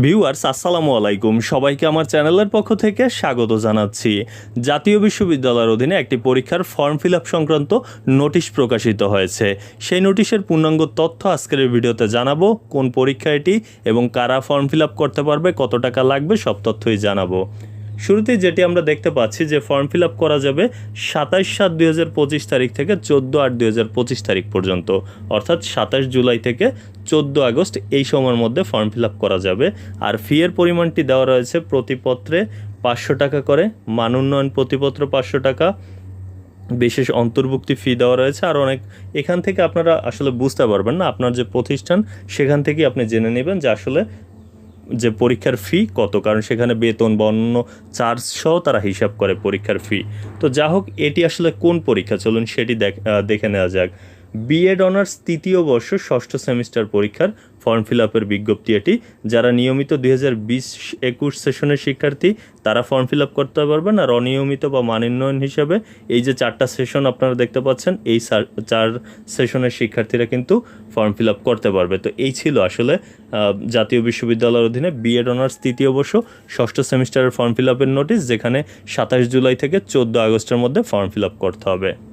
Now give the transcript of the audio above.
Viewers আসসালামু আলাইকুম। সবাইকে আমার চ্যানেলের পক্ষ থেকে স্বাগত জানাচ্ছি। জাতীয় বিশ্ববিদ্যালয়ের অধীনে একটি পরীক্ষার ফর্ম ফিল সংক্রান্ত নোটিশ প্রকাশিত হয়েছে। সেই নোটিশের পূর্ণাঙ্গ তথ্য আজকের ভিডিওতে জানাব, কোন পরীক্ষা এটি এবং কারা ফর্ম ফিল করতে পারবে, কত টাকা লাগবে, সব তথ্যই জানাব। শুরুতেই যেটি আমরা দেখতে পাচ্ছি যে ফর্ম ফিল আপ করা যাবে সাতাশ সাত দুই তারিখ থেকে চোদ্দ আট দুই তারিখ পর্যন্ত। অর্থাৎ সাতাশ জুলাই থেকে চোদ্দ আগস্ট এই সময়ের মধ্যে ফর্ম ফিল আপ করা যাবে। আর ফি এর পরিমাণটি দেওয়া রয়েছে প্রতিপত্রে পাঁচশো টাকা করে, মান উন্নয়ন প্রতিপত্র পাঁচশো টাকা, বিশেষ অন্তর্ভুক্তি ফি দেওয়া রয়েছে। আর অনেক এখান থেকে আপনারা আসলে বুঝতে পারবেন না, আপনার যে প্রতিষ্ঠান, সেখান থেকে আপনি জেনে নেবেন যে আসলে যে পরীক্ষার ফি কত? কারণ সেখানে বেতন বা অন্য চার্জ সহ তারা হিসাব করে পরীক্ষার ফি তো যা হোক এটি আসলে কোন পরীক্ষা? চলুন সেটি দেখ- দেখে নেওয়া যাক। বিএড অনার্স তৃতীয় বর্ষ ষষ্ঠ সেমিস্টার পরীক্ষার ফর্ম ফিল আপের বিজ্ঞপ্তি এটি। যারা নিয়মিত দুই হাজার বিশ একুশ সেশনের শিক্ষার্থী, তারা ফর্ম ফিল আপ করতে পারবেন আর অনিয়মিত বা মানোন্নয়ন হিসাবে এই যে চারটা সেশন আপনারা দেখতে পাচ্ছেন, এই চার- সেশনের শিক্ষার্থীরা কিন্তু ফর্ম ফিল আপ করতে পারবে। তো এই ছিল আসলে জাতীয় বিশ্ববিদ্যালয়ের অধীনে বিএড অনার্স তৃতীয় বর্ষ ষষ্ঠ সেমিস্টারের ফর্ম ফিল আপের নোটিশ যেখানে সাতাশ জুলাই থেকে চোদ্দ আগস্টের মধ্যে ফর্ম ফিল আপ করতে হবে।